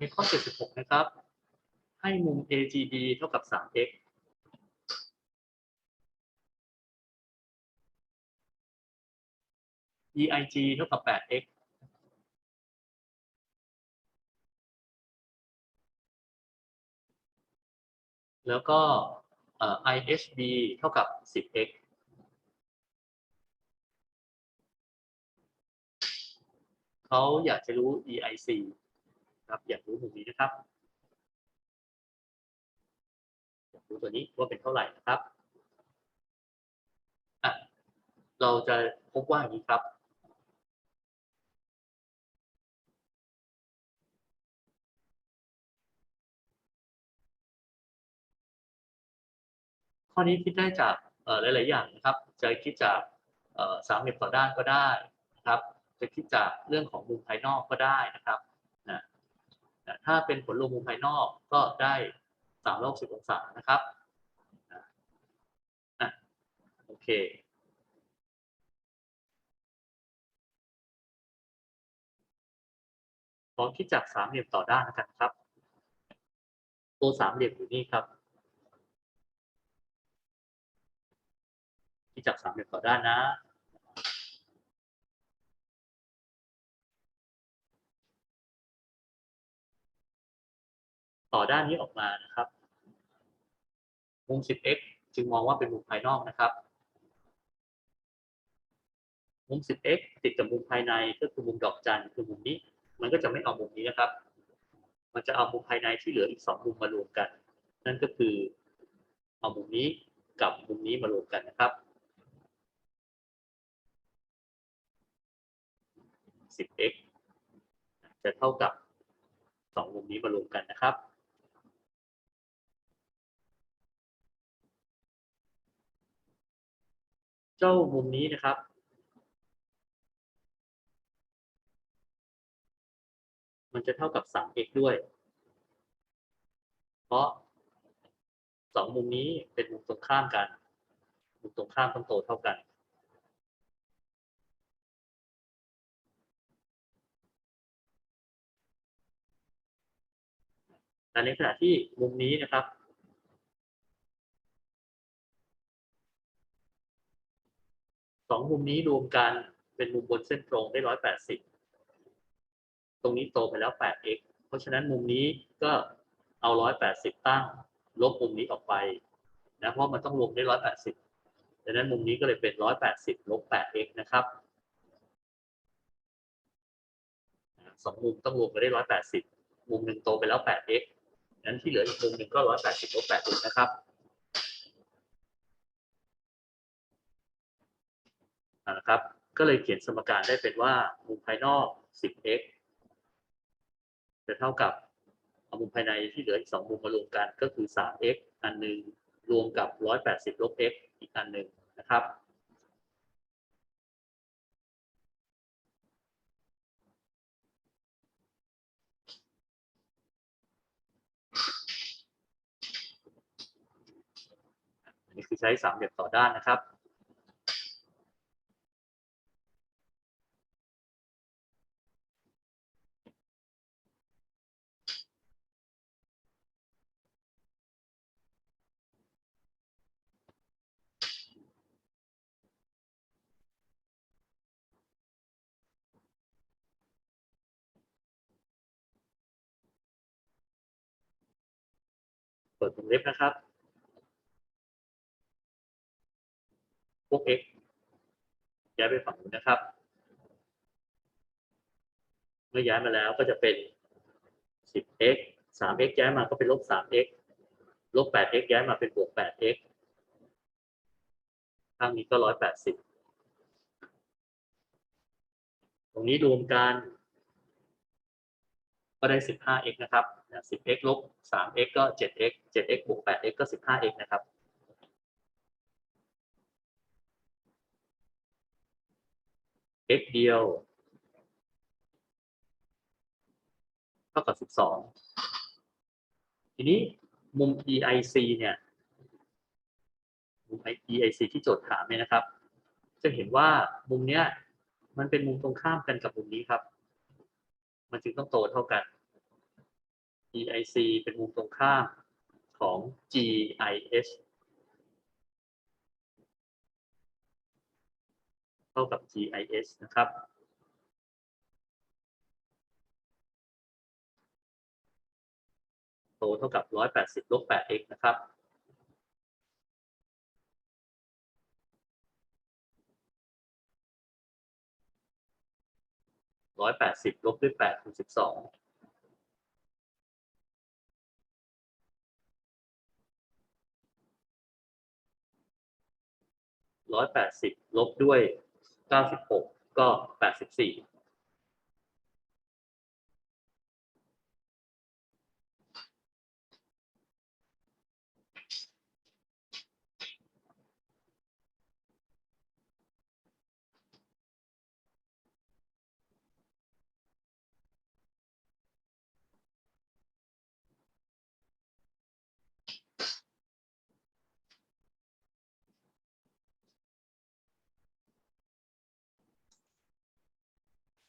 ในข้อ 76 นะครับ ให้มุม AGB เท่ากับ 3x EIG เท่ากับ 8x แล้วก็ IHB เท่ากับ 10x เขาอยากจะรู้ EIC ครับ อยากรู้มุมนี้นะครับ อยากรู้ตัวนี้ว่าเป็นเท่าไหร่นะครับอะเราจะพบว่าอย่างนี้ครับข้อนี้คิดได้จากหลาย ๆ อย่างนะครับ จะคิดจากสามเหลี่ยมต่อด้านก็ได้นะครับ จะคิดจากเรื่องของมุมภายนอกก็ได้นะครับ ถ้าเป็นผลรวมมุมภายนอกก็ได้สามร้อยสิบองศานะครับโอเคขอคิดจากสามเหลี่ยมต่อด้านนะครับครับ ตัวสามเหลี่ยมอยู่นี่ครับที่จับสามเหลี่ยมต่อด้านนะ ต่อด้านนี้ออกมานะครับ มุม 10x จึงมองว่าเป็นมุมภายนอกนะครับ มุม 10x ติดกับมุมภายในก็คือมุมดอกจันคือมุมนี้ มันก็จะไม่เอามุมนี้นะครับ มันจะเอามุมภายในที่เหลืออีกสองมุมมารวมกัน นั่นก็คือเอามุมนี้กับมุมนี้มารวมกันนะครับ 10x จะเท่ากับสองมุมนี้มารวมกันนะครับ เจ้ามุมนี้นะครับ มันจะเท่ากับ 3x ด้วย เพราะสองมุมนี้เป็นมุมตรงข้ามกัน มุมตรงข้ามต้องโตเท่ากัน แต่ในขณะที่มุมนี้นะครับ สองมุมนี้รวมกันเป็นมุมบนเส้นตรงได้ร้อยแปดสิบตรงนี้โตไปแล้ว 8x เพราะฉะนั้นมุมนี้ก็เอา180ตั้ง ลบมุมนี้ออกไปนะเพราะมันต้องรวมได้180ดังนั้นมุมนี้ก็เลยเป็น180ลบ 8x นะครับสองมุมต้องรวมกันได้180มุมหนึ่งโตไปแล้ว 8x นั้นที่เหลืออีกมุมหนึ่งก็180ลบ 8x นะครับะครับ ก็เลยเขียนสมการได้เป็นว่ามุมภายนอก 10x จะเท่ากับเอามุมภายในที่เหลืออีกสองมุมมารวมกันก็คือ 3x อันหนึ่งรวมกับ 180 ลบ x อีกอันหนึ่งนะครับอันนี้คือใช้สามเหลี่ยมต่อด้านนะครับ เปิดวงเล็บนะครับพวก x ย้ายไปฝั่งนู้นนะครับ เมื่อย้ายมาแล้วก็จะเป็น 10x 3x ย้ายมาก็เป็นลบ 3x ลบ 8x ย้ายมาเป็นบวก 8x ข้างนี้ก็ 180 ตรงนี้รวมกัน ก็ได้ 15x นะครับ 10x ลบ 3x ก็ 7x 7x บวก 8x ก็ 15x นะครับ x เดียวเท่ากับ 12 ทีนี้มุม EIC เนี่ย มุม EIC ที่โจทย์ถามเนี่ยนะครับ จะเห็นว่ามุมเนี้ยมันเป็นมุมตรงข้ามกันกับมุมนี้ครับ มันจึงต้องโตเท่ากัน EIC เป็นมุมตรงข้ามของ GIS เท่ากับ GIS นะครับ โตเท่ากับ 180ลบ 8x นะครับ ร้อยแปดสิบลบด้วยแปดคูณสิบสองร้อยแปดสิบลบด้วยเก้าสิบหกก็แปดสิบสี่